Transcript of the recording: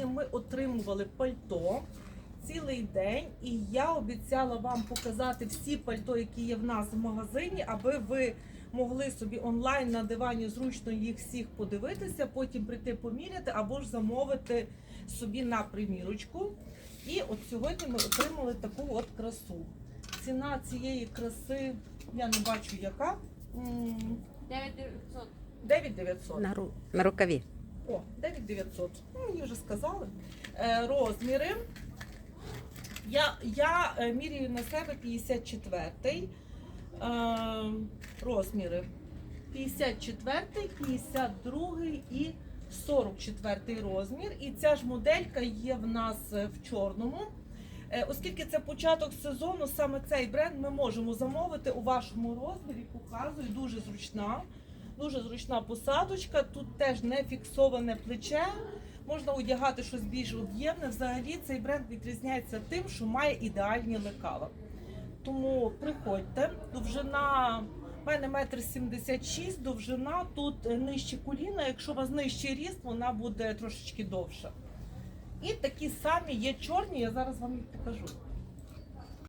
сьогодні ми отримували пальто цілий день, і я обіцяла вам показати всі пальто, які є в нас в магазині, аби ви могли собі онлайн на дивані зручно їх всіх подивитися, потім прийти поміряти або ж замовити собі на примірочку. І от сьогодні ми отримали таку от красу. Ціна цієї краси я не бачу яка. 9900. 9900. На, ру... на рукаві. О, 9900. Ну, мені вже сказали. Е, розміри. Я, я е, міряю на себе 54 е, розміри. 54, 52 і 44 розмір. І ця ж моделька є в нас в чорному. Оскільки це початок сезону, саме цей бренд ми можемо замовити у вашому розмірі. Показую, дуже зручна. Дуже зручна посадочка. Тут теж не фіксоване плече. Можна одягати щось більш об'ємне. Взагалі цей бренд відрізняється тим, що має ідеальні лекала. Тому приходьте. Довжина в мене метр сімдесят шість, довжина тут нижче коліна. Якщо у вас нижчий ріст, вона буде трошечки довша. І такі самі є чорні, я зараз вам їх покажу.